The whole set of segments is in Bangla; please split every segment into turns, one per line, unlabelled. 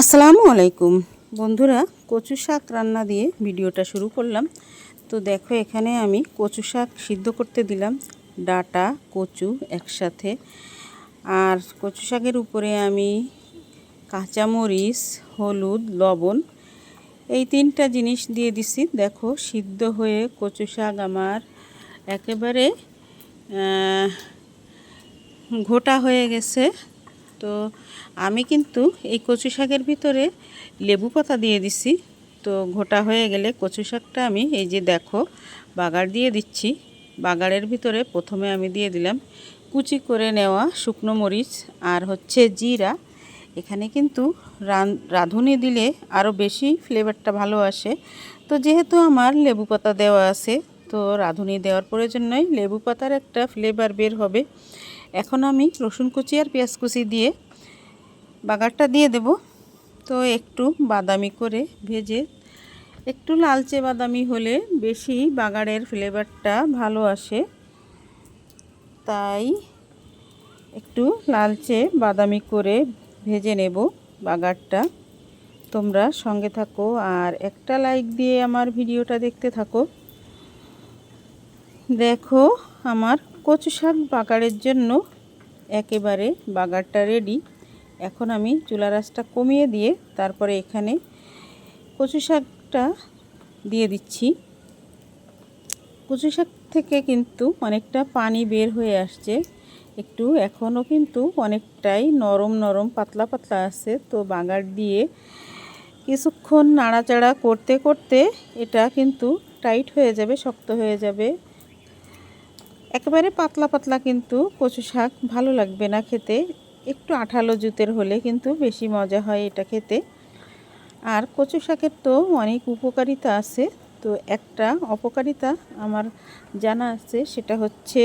আসসালামু আলাইকুম। বন্ধুরা, কচু শাক রান্না দিয়ে ভিডিওটা শুরু করলাম। তো দেখো, এখানে আমি কচু শাক সিদ্ধ করতে দিলাম। ডাটা, কচু একসাথে। আর কচু শাকের উপরে আমি কাঁচামরিচ, হলুদ, লবণ এই তিনটা জিনিস দিয়ে দিছি। দেখো, সিদ্ধ হয়ে কচু শাক আমার একেবারে ঘোটা হয়ে গেছে। তো আমি কিন্তু এই কচু শাকের ভিতরে লেবু পাতা দিয়ে দিছি। তো ঘোটা হয়ে গেলে কচু শাকটা আমি এই যে দেখো, বাগার দিয়ে দিচ্ছি। বাগারের ভিতরে প্রথমে আমি দিয়ে দিলাম কুচি করে নেওয়া শুকনো মরিচ আর হচ্ছে জিরা। এখানে কিন্তু রাঁধুনি দিলে আরও বেশি ফ্লেভারটা ভালো আসে। তো যেহেতু আমার লেবু পাতা দেওয়া আছে, তো রাঁধুনি দেওয়ার প্রয়োজন নয়, লেবু পাতার একটা ফ্লেভার বের হবে। এখন আমি রসুন কুচি আর পেঁয়াজ কুচি দিয়ে বাগারটা দিয়ে দেব। তো একটু বাদামি করে ভেজে, একটু লালচে বাদামি হলে বেশি বাগারের ফ্লেভারটা ভালো আসে। তাই একটু লালচে বাদামি করে ভেজে নেব বাগারটা। তোমরা সঙ্গে থাকো আর একটা লাইক দিয়ে আমার ভিডিওটা দেখতে থাকো। দেখো আমার কচু শাক বাগারের জন্য একেবারে বাগারটা রেডি এখন আমি চুলা রাসটা কমিয়ে দিয়ে তারপরে এখানে কচু শাকটা দিয়ে দিচ্ছি। কচু শাক থেকে কিন্তু অনেকটা পানি বের হয়ে আসছে। একটু এখনও কিন্তু অনেকটাই নরম নরম পাতলা পাতলা আছে। তো বাগার দিয়ে কিছুক্ষণ নাড়াচাড়া করতে করতে এটা কিন্তু টাইট হয়ে যাবে, শক্ত হয়ে যাবে। একেবারে পাতলা পাতলা কিন্তু কচু শাক ভালো লাগবে না খেতে। একটু আঠালো জুতের হলে কিন্তু বেশি মজা হয় এটা খেতে। আর কচু শাকের তো অনেক উপকারিতা আছে। তো একটা অপকারিতা আমার জানা আছে, সেটা হচ্ছে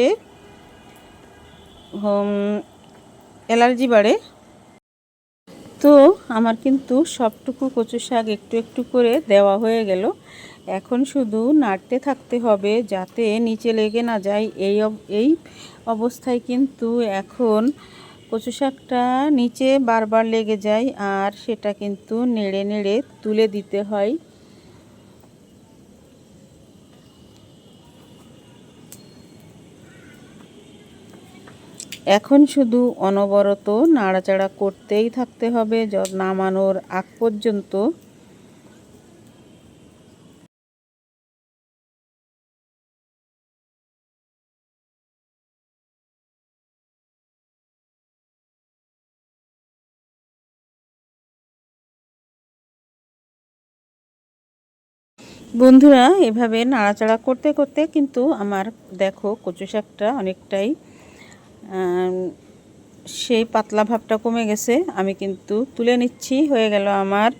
অ্যালার্জি বাড়ে। তো আমার কিন্তু সবটুকু কচু শাক একটু একটু করে দেওয়া হয়ে গেল। এখন শুধু নাড়তে থাকতে হবে যাতে নিচে লেগে না যায়। এই এই অবস্থায় কিন্তু এখন কচু শাকটা নিচে বারবার লেগে যায় আর সেটা কিন্তু নেড়ে নেড়ে তুলে দিতে হয়। এখন শুধু অনবরত নাড়াচাড়া করতেই থাকতে হবে নামানোর আগ পর্যন্ত। বন্ধুরা, এভাবে নাড়াচাড়া করতে করতে কিন্তু আমার, দেখো, কচু শাকটা অনেকটাই সেই পাতলা ভাবটা কমে গেছে। আমি কিন্তু তুলে নিচ্ছি। হয়ে গেল আমার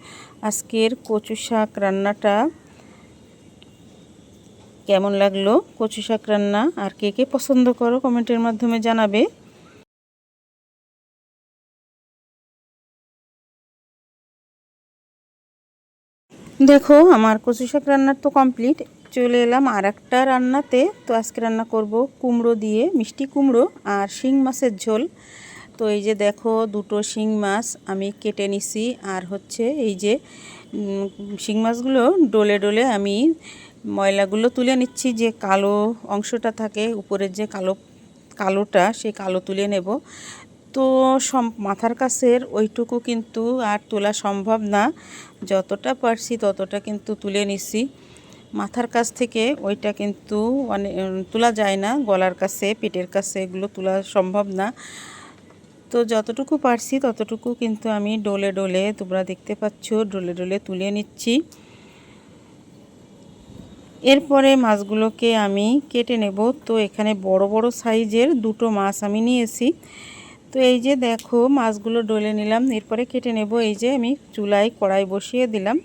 আজকের কচু শাক রান্নাটা। কেমন লাগল কচু শাক রান্না? আর কে কে পছন্দ করো কমেন্টের মাধ্যমে জানাবে। দেখো, আমার কচু শাক রান্নার তো কমপ্লিট চলে এলাম আর একটা রান্নাতে। তো আজকে রান্না করব কুমড়ো দিয়ে মিষ্টি কুমড়ো আর শিং মাছের ঝোল। তো এই যে দেখো, দুটো শিং মাছ আমি কেটে নিছি আর হচ্ছে এই যে শিং মাছগুলো ডলে ডলে আমি ময়লাগুলো তুলে নিচ্ছি। যে কালো অংশটা থাকে, উপরের যে কালো, কালোটা, সেই কালো তুলে নেব। তো মাথার কাছের ওইটুকু কিন্তু আর তোলা সম্ভব না। যতটা পারছি ততটা কিন্তু তুলে নিছি। মাথার কাছ থেকে ওইটা কিন্তু অনেক তোলা যায় না, গলার কাছে পেটের কাছে, এগুলো তোলা সম্ভব না। তো যতটুকু পারছি ততটুকু কিন্তু আমি ডলে ডলে, তোমরা দেখতে পাচ্ছ, ডলে ডলে তুলে নিচ্ছি। এরপরে মাছগুলোকে আমি কেটে নেব। তো এখানে বড় বড় সাইজের দুটো মাছ আমি নিয়েছি। তো এই যে দেখো, মাছগুলো ডলে নিলাম। এরপরে কেটে নেব। এই যে আমি চুলায় কড়াই বসিয়ে দিলাম।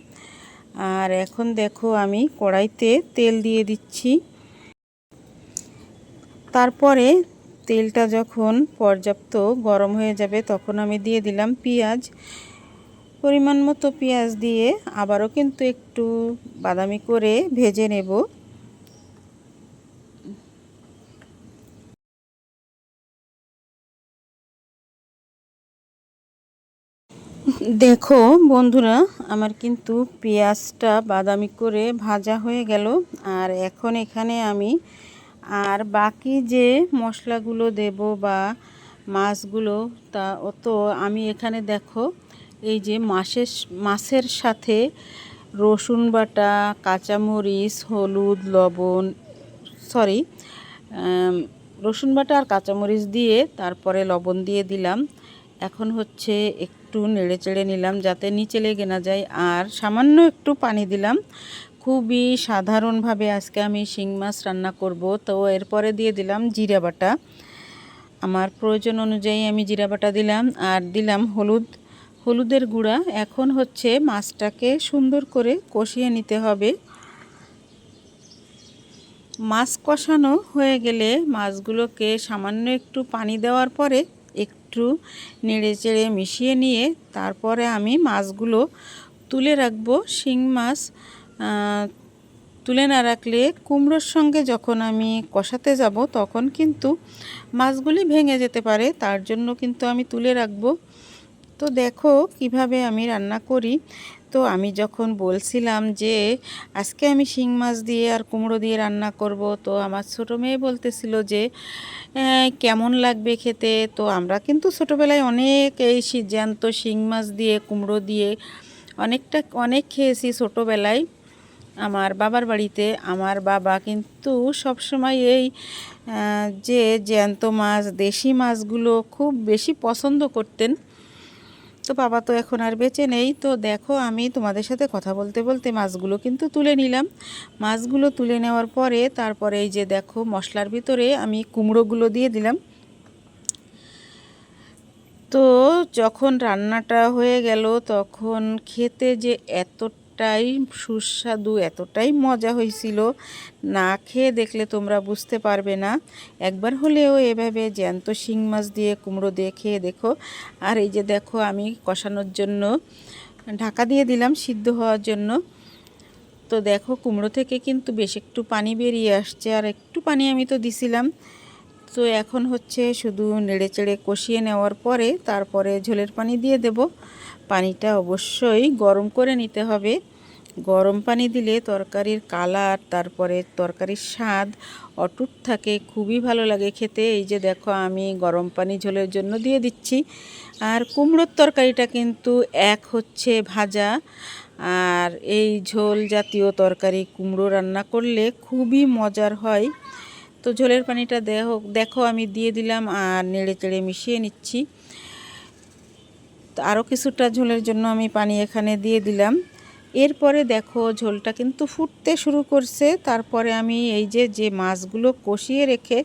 আর এখন দেখো আমি কড়াইতে তেল দিয়ে দিচ্ছি। তারপরে তেলটা যখন পর্যাপ্ত গরম হয়ে যাবে তখন আমি দিয়ে দিলাম পেঁয়াজ। পরিমাণ মতো পেঁয়াজ দিয়ে আবারও কিন্তু একটু বাদামি করে ভেজে নেব। দেখো বন্ধুরা, আমার কিন্তু পেঁয়াজটা বাদামি করে ভাজা হয়ে গেল। আর এখন এখানে আমি আর বাকি যে মশলাগুলো দেব বা মাছগুলো, তা অত আমি এখানে দেখো, এই যে মাছের মাছের সাথে রসুন বাটা, কাঁচামরিচ, হলুদ, লবণ, সরি রসুন বাটা আর কাঁচামরিচ দিয়ে তারপরে লবণ দিয়ে দিলাম। এখন হচ্ছে একটু নেড়ে চেড়ে নিলাম যাতে নিচে লেগে না যায়। আর সামান্য একটু পানি দিলাম। খুবই সাধারণভাবে আজকে আমি শিং মাছ রান্না করব। তো এরপরে দিয়ে দিলাম জিরা বাটা। আমার প্রয়োজন অনুযায়ী আমি জিরা বাটা দিলাম আর দিলাম হলুদ। হলুদের গুঁড়া। এখন হচ্ছে মাছটাকে সুন্দর করে কষিয়ে নিতে হবে। মাছ কষানো হয়ে গেলে মাছগুলোকে সামান্য একটু পানি দেওয়ার পরে একটু নেড়ে চেড়ে মিশিয়ে নিয়ে তারপরে আমি মাছগুলো তুলে রাখব। শিং মাছ তুলে না রাখলে কুমড়োর সঙ্গে যখন আমি কষাতে যাব তখন কিন্তু মাছগুলি ভেঙে যেতে পারে, তার জন্য কিন্তু আমি তুলে রাখব। তো দেখো কীভাবে আমি রান্না করি। তো আমি যখন বলছিলাম যে, আজকে আমি শিং মাছ দিয়ে আর কুমড়ো দিয়ে রান্না করব, তো আমার ছোটো মেয়ে বলতেছিল যে কেমন লাগবে খেতে? তো আমরা কিন্তু ছোটোবেলায় অনেক এই জ্যান্ত শিং মাছ দিয়ে, কুমড়ো দিয়ে অনেকটা, অনেক খেয়েছি ছোটোবেলায়। আমার বাবার বাড়িতে আমার বাবা কিন্তু সবসময় এই যে জ্যান্ত মাছ, দেশি মাছগুলো খুব বেশি পছন্দ করতেন। তো বাবা তো এখন আর বেঁচে নেই। তো দেখো আমি তোমাদের সাথে কথা বলতে বলতে মাছগুলো কিন্তু তুলে নিলাম। মাছগুলো তুলে নেওয়ার পরে তারপরে এই যে দেখো মশলার ভিতরে আমি কুমড়োগুলো দিয়ে দিলাম। তো যখন রান্নাটা হয়ে গেল তখন খেতে যে এত এতটাই সুস্বাদু, এতটাই মজা হয়েছিল। না খেয়ে দেখলে তোমরা বুঝতে পারবে না। একবার হলেও এভাবে জ্যান্ত শিং মাছ দিয়ে, কুমড়ো দিয়ে খেয়ে দেখো। আর এই যে দেখো, আমি কষানোর জন্য ঢাকা দিয়ে দিলাম সিদ্ধ হওয়ার জন্য। তো দেখো, কুমড়ো থেকে কিন্তু বেশ একটু পানি বেরিয়ে আসছে। আর একটু পানি আমি তো দিছিলাম। তো এখন হচ্ছে শুধু নেড়ে চেড়ে কষিয়ে নেওয়ার পরে তারপরে ঝোলের পানি দিয়ে দেব। পানিটা অবশ্যই গরম করে নিতে হবে। গরম পানি দিলে তরকারির কালার, তারপরে তরকারির স্বাদ অটুট থাকে, খুবই ভালো লাগে খেতে। এই যে দেখো, আমি গরম পানি ঝোলের জন্য দিয়ে দিচ্ছি। আর কুমড়োর তরকারিটা কিন্তু এক হচ্ছে ভাজা। আর এই ঝোল জাতীয় তরকারি কুমড়ো রান্না করলে খুবই মজার হয়। তো ঝোলের পানিটা দেখো দেখো, আমি দিয়ে দিলাম আর নেড়ে চেড়ে মিশিয়ে নিচ্ছি। তো আরও কিছুটা ঝোলের জন্য আমি পানি এখানে দিয়ে দিলাম। এরপরে দেখো, ঝোলটা কিন্তু ফুটতে শুরু করছে। তারপরে আমি এই যে যে মাছগুলো কষিয়ে রেখে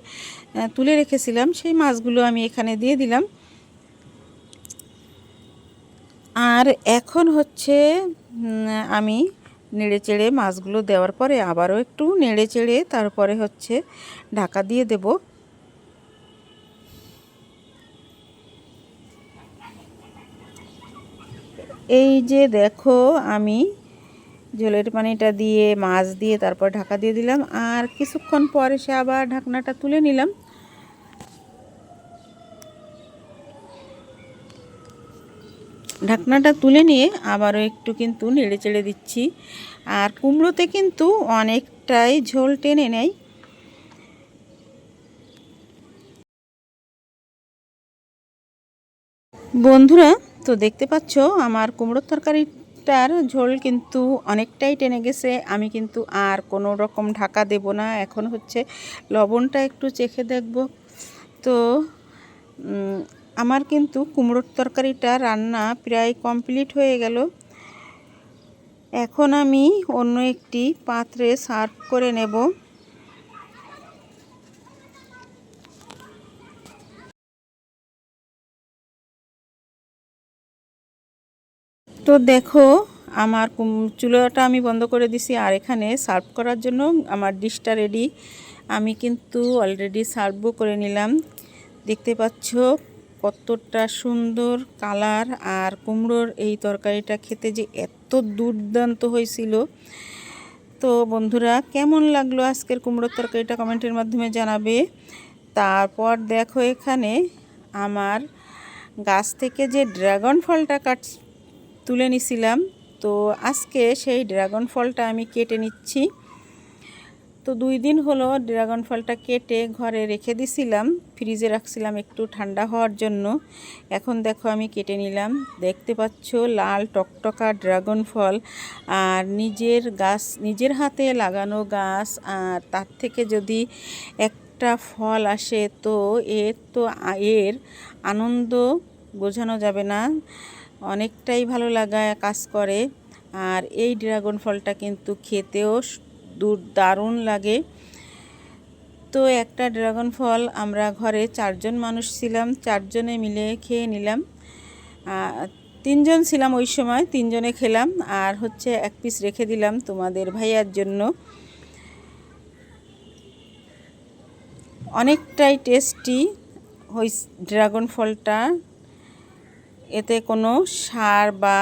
তুলে রেখেছিলাম, সেই মাছগুলো আমি এখানে দিয়ে দিলাম। আর এখন হচ্ছে আমি নেড়ে চেড়ে মাছগুলো দেওয়ার পরে আবারও একটু নেড়ে চেড়ে তারপরে হচ্ছে ঢাকা দিয়ে দেব। এই যে দেখো আমি ঝোলের পানিটা দিয়ে, মাছ দিয়ে তারপর ঢাকা দিয়ে দিলাম। আর কিছুক্ষণ পরে সে আবার ঢাকনাটা তুলে নিলাম। ঢাকনাটা তুলে নিয়ে আবারও একটু কিন্তু নেড়ে চেড়ে দিচ্ছি। আর কুমড়োতে কিন্তু অনেকটাই ঝোল টেনে নেয়। বন্ধুরা, তো দেখতে পাচ্ছ আমার কুমড়োর তরকারিটার ঝোল কিন্তু অনেকটাই টেনে গেছে। আমি কিন্তু আর কোনো রকম ঢাকা দেব না। এখন হচ্ছে লবণটা একটু চেখে দেখব। তো আমার কিন্তু কুমড়োর তরকারিটা রান্না প্রায় কমপ্লিট হয়ে গেল। এখন আমি অন্য একটি পাত্রে সার্ভ করে নেব। তো দেখো, আমার চুলাটা আমি বন্ধ করে দিছি আর এখানে সার্ভ করার জন্য আমার ডিশটা রেডি। আমি কিন্তু অলরেডি সার্ভও করে নিলাম। দেখতে পাচ্ছ কতটা সুন্দর কালার আর কুমড়োর এই তরকারিটা খেতে যে এত দুর্দান্ত হয়েছিল। তো বন্ধুরা, কেমন লাগল আজকের কুমড়োর তরকারিটা কমেন্টের মাধ্যমে জানাবে। তারপর দেখো এখানে আমার গাছ থেকে যে ড্রাগন ফলটা কাট, তুলে নিছিলাম। তো আজকে সেই ড্রাগন ফলটা আমি কেটে নিচ্ছি। তো দুই দিন হলো ড্রাগন ফলটা কেটে ঘরে রেখে দিছিলাম, ফ্রিজে রাখছিলাম একটু ঠান্ডা হওয়ার জন্য। এখন দেখো আমি কেটে নিলাম। দেখতে পাচ্ছ লাল টকটকা ড্রাগন ফল আর নিজের গাছ, নিজের হাতে লাগানো গাছ আর তার থেকে যদি একটা ফল আসে তো এর তো এর আনন্দ বোঝানো যাবে না। অনেকটাই ভালো লাগা কাজ করে। আর এই ড্রাগন ফলটা কিন্তু খেতেও দূর দারুণ লাগে। তো একটা ড্রাগন ফল আমরা ঘরে চারজন মানুষ ছিলাম, চারজনে মিলে খেয়ে নিলাম। তিনজন ছিলাম ওই সময়, তিনজনে খেলাম। আর হচ্ছে এক পিস রেখে দিলাম তোমাদের ভাইয়ার জন্য। অনেকটাই টেস্টি ওই ড্রাগন ফলটা। এতে কোনো সার বা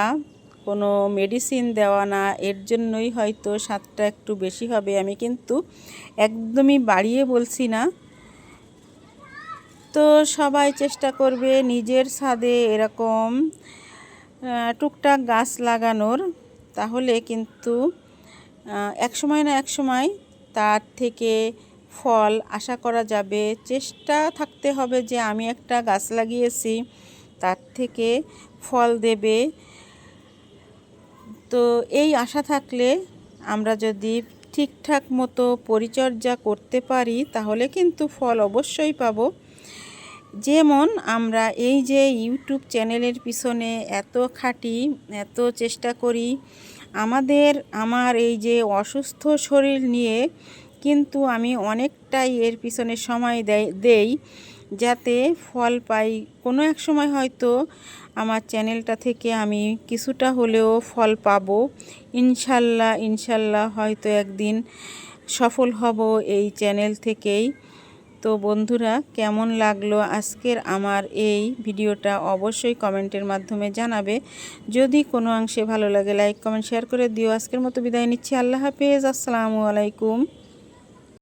কোনো মেডিসিন দেওয়া না, এর জন্যই হয়তো স্বাদটা একটু বেশি হবে। আমি কিন্তু একদমই বাড়িয়ে বলছি না। তো সবাই চেষ্টা করবে নিজের ছাদে এরকম টুকটাক গাছ লাগানোর। তাহলে কিন্তু এক সময় না এক সময় তার থেকে ফল আশা করা যাবে। চেষ্টা থাকতে হবে যে আমি একটা গাছ লাগিয়েছি, তার থেকে ফল দেবে। তো এই আশা থাকলে আমরা যদি ঠিকঠাক মতো পরিচর্যা করতে পারি, তাহলে কিন্তু ফল অবশ্যই পাবো। যেমন আমরা এই যে ইউটিউব চ্যানেলের পিছনে এত খাটি, এত চেষ্টা করি, আমাদের, আমার এই যে অসুস্থ শরীর নিয়ে কিন্তু আমি অনেকটাই এর পিছনে সময় দেই যাতে ফল পাই। কোনো এক সময় হয়তো আমার চ্যানেলটা থেকে আমি কিছুটা হলেও ফল পাবো। ইনশাল্লাহ ইনশাল্লাহ হয়তো একদিন সফল হব এই চ্যানেল থেকেই। তো বন্ধুরা, কেমন লাগল আজকের আমার এই ভিডিওটা অবশ্যই কমেন্টের মাধ্যমে জানাবে। যদি কোনো অংশে ভালো লাগে, লাইক, কমেন্ট, শেয়ার করে দিও। আজকের মতো বিদায় নিচ্ছি। আল্লাহ হাফেজ। আসসালামু আলাইকুম।